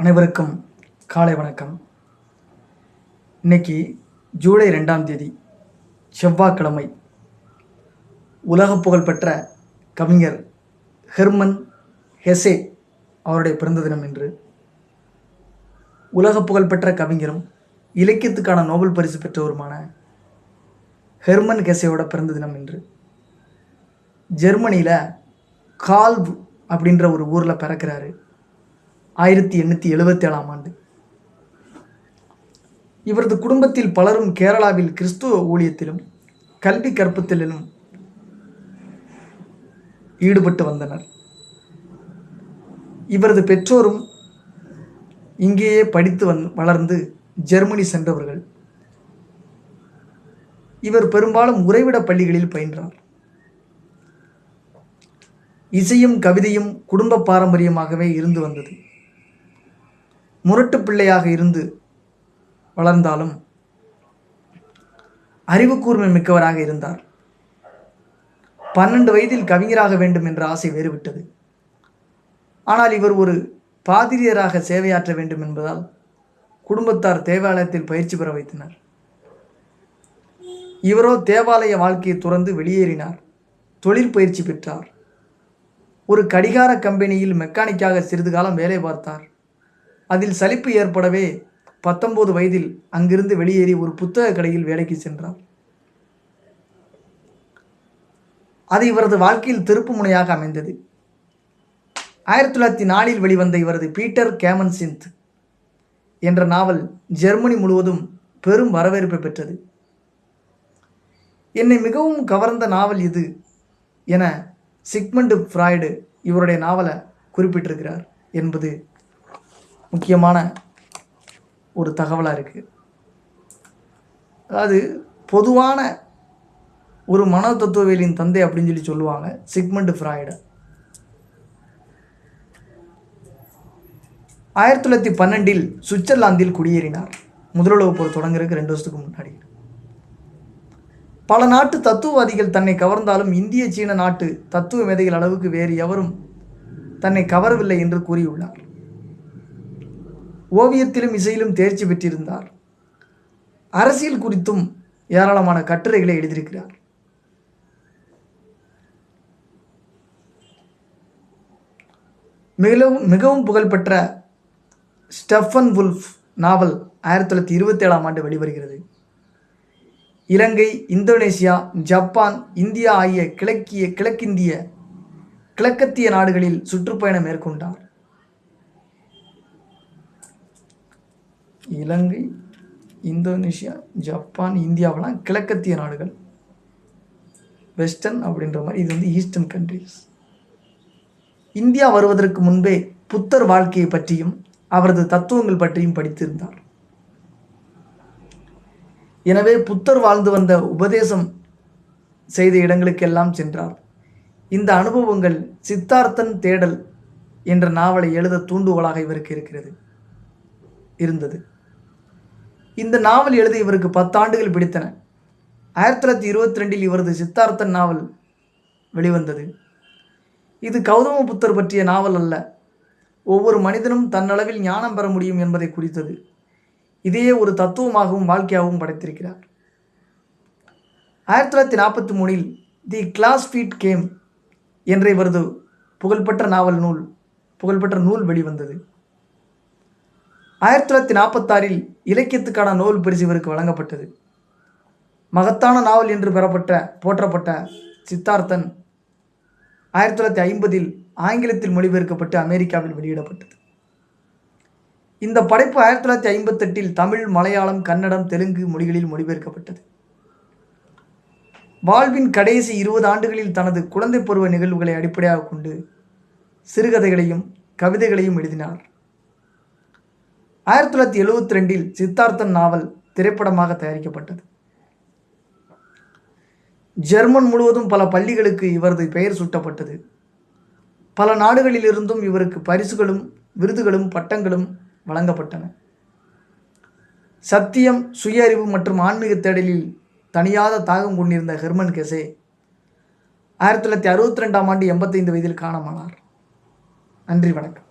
அனைவருக்கும் காலை வணக்கம். இன்னைக்கு ஜூலை ரெண்டாம் தேதி செவ்வாய்க்கிழமை. உலக புகழ்பெற்ற கவிஞர் ஹெர்மன் ஹெசே அவருடைய பிறந்த தினம் என்று உலக புகழ்பெற்ற கவிஞரும் இலக்கியத்துக்கான நோபல் பரிசு பெற்றவருமான ஹெர்மன் ஹெசேவோட பிறந்த தினம் என்று ஜெர்மனியில் கால்வ் அப்படின்ற ஒரு ஊரில் பிறக்கிறாரு. ஆயிரத்தி எண்ணூற்றி எழுபத்தி ஏழாம் ஆண்டு. இவரது குடும்பத்தில் பலரும் கேரளாவில் கிறிஸ்துவ ஊழியத்திலும் கல்வி கற்பத்திலும் ஈடுபட்டு வந்தனர். இவரது பெற்றோரும் இங்கேயே படித்து வந் வளர்ந்து ஜெர்மனி சென்றவர்கள். இவர் பெரும்பாலும் உறைவிட பள்ளிகளில் பயின்றார். இசையும் கவிதையும் குடும்ப பாரம்பரியமாகவே இருந்து வந்தது. முரட்டு பிள்ளையாக இருந்து வளர்ந்தாலும் அறிவு கூர்மை மிக்கவராக இருந்தார். பன்னெண்டு வயதில் கவிஞராக வேண்டும் என்ற ஆசை வேறுவிட்டது ஆனால் இவர் ஒரு பாதிரியராக சேவையாற்ற வேண்டும் என்பதால் குடும்பத்தார் தேவாலயத்தில் பயிற்சி பெற வைத்தனர். இவரோ தேவாலய வாழ்க்கையை துறந்து வெளியேறினார். தொழிற்பயிற்சி பெற்றார். ஒரு கடிகார கம்பெனியில் மெக்கானிக்காக சிறிது காலம் வேலை பார்த்தார். அதில் சலிப்பு ஏற்படவே பத்தொன்பது வயதில் அங்கிருந்து வெளியேறி ஒரு புத்தக கடையில் வேலைக்கு சென்றார். அது இவரது வாழ்க்கையில் திருப்பு முனையாக அமைந்தது. ஆயிரத்தி தொள்ளாயிரத்தி நாலில் வெளிவந்த இவரது பீட்டர் கேமன் சிந்த் என்ற நாவல் ஜெர்மனி முழுவதும் பெரும் வரவேற்பை பெற்றது. என்னை மிகவும் கவர்ந்த நாவல் இது என சிக்மண்ட் ஃப்ராய்டு இவருடைய நாவலை குறிப்பிட்டிருக்கிறார் என்பது முக்கியமான ஒரு தகவலாக இருக்குது அதாவது பொதுவான ஒரு மனோ தத்துவவியலின் தந்தை அப்படின்னு சொல்லி சொல்லுவாங்க சிக்மண்ட் ஃப்ராய்டு. ஆயிரத்தி தொள்ளாயிரத்தி பன்னெண்டில் சுவிட்சர்லாந்தில் குடியேறினார். முதலுலகப் போர் தொடங்குறதுக்கு ரெண்டு வருஷத்துக்கு முன்னாடி. பல நாட்டு தத்துவவாதிகள் தன்னை கவர்ந்தாலும் இந்திய சீன நாட்டு தத்துவ மேதைகள் அளவுக்கு வேறு எவரும் தன்னை கவரவில்லை என்று கூறியுள்ளார். ஓவியத்திலும் இசையிலும் தேர்ச்சி பெற்றிருந்தார். அரசியல் குறித்தும் ஏராளமான கட்டுரைகளை எழுதியிருக்கிறார். மிகவும் மிகவும் புகழ்பெற்ற ஸ்டெஃபன் வுல்ஃப் நாவல் ஆயிரத்தி தொள்ளாயிரத்தி இருபத்தி ஏழாம் ஆண்டு வெளிவருகிறது. இலங்கை இந்தோனேசியா ஜப்பான் இந்தியா ஆகிய கிழக்கிய கிழக்கிந்திய கிழக்கத்திய நாடுகளில் சுற்றுப்பயணம் மேற்கொண்டார். இலங்கை இந்தோனேஷியா ஜப்பான் இந்தியாவெல்லாம் கிழக்கத்திய நாடுகள். வெஸ்டர்ன் அப்படின்ற மாதிரி இது வந்து ஈஸ்டர்ன் கண்ட்ரிஸ் இந்தியா வருவதற்கு முன்பே புத்தர் வாழ்க்கையை பற்றியும் அவரது தத்துவங்கள் பற்றியும் படித்திருந்தார். எனவே புத்தர் வாழ்ந்து வந்த உபதேசம் செய்த இடங்களுக்கெல்லாம் சென்றார். இந்த அனுபவங்கள் சித்தார்த்தன் தேடல் என்ற நாவலை எழுத தூண்டுகோலாக இவருக்கு இருக்கிறது இருந்தது. இந்த நாவல் எழுத இவருக்கு பத்தாண்டுகள் பிடித்தன. ஆயிரத்தி தொள்ளாயிரத்தி இருபத்தி ரெண்டில் இவரது சித்தார்த்தன் நாவல் வெளிவந்தது. இது கௌதம புத்தர் பற்றிய நாவல் அல்ல. ஒவ்வொரு மனிதனும் தன்னளவில் ஞானம் பெற முடியும் என்பதை குறித்தது. இதையே ஒரு தத்துவமாகவும் வாழ்க்கையாகவும் படைத்திருக்கிறார். ஆயிரத்தி தொள்ளாயிரத்தி நாற்பத்தி மூணில் தி கிளாஸ் ஃபீட் கேம் என்ற இவரது புகழ்பெற்ற நாவல் நூல் புகழ்பெற்ற நூல் வெளிவந்தது. ஆயிரத்தி தொள்ளாயிரத்தி நாற்பத்தாறில் இலக்கியத்துக்கான நோபல் பரிசு இவருக்கு வழங்கப்பட்டது. மகத்தான நாவல் என்று பெறப்பட்ட போற்றப்பட்ட சித்தார்த்தன் ஆயிரத்தி தொள்ளாயிரத்தி ஐம்பதில் ஆங்கிலத்தில் மொழிபெயர்க்கப்பட்டு அமெரிக்காவில் வெளியிடப்பட்டது. இந்த படைப்பு ஆயிரத்தி தொள்ளாயிரத்தி ஐம்பத்தெட்டில் தமிழ் மலையாளம் கன்னடம் தெலுங்கு மொழிகளில் மொழிபெயர்க்கப்பட்டது. வாழ்வின் கடைசி இருபது ஆண்டுகளில் தனது குழந்தை பருவ நிகழ்வுகளை அடிப்படையாக கொண்டு சிறுகதைகளையும் கவிதைகளையும் எழுதினார். ஆயிரத்தி தொள்ளாயிரத்தி எழுவத்தி ரெண்டில் சித்தார்த்தன் நாவல் திரைப்படமாக தயாரிக்கப்பட்டது. ஜெர்மன் முழுவதும் பல பள்ளிகளுக்கு இவரது பெயர் சூட்டப்பட்டது. பல நாடுகளிலிருந்தும் இவருக்கு பரிசுகளும் விருதுகளும் பட்டங்களும் வழங்கப்பட்டன. சத்தியம் சுய அறிவு மற்றும் ஆன்மீக தேடலில் தனியாத தாகம் கொண்டிருந்த ஹெர்மன் கெசே ஆயிரத்தி தொள்ளாயிரத்தி அறுபத்தி ரெண்டாம் ஆண்டு எண்பத்தைந்து வயதில் காணமானார். நன்றி வணக்கம்.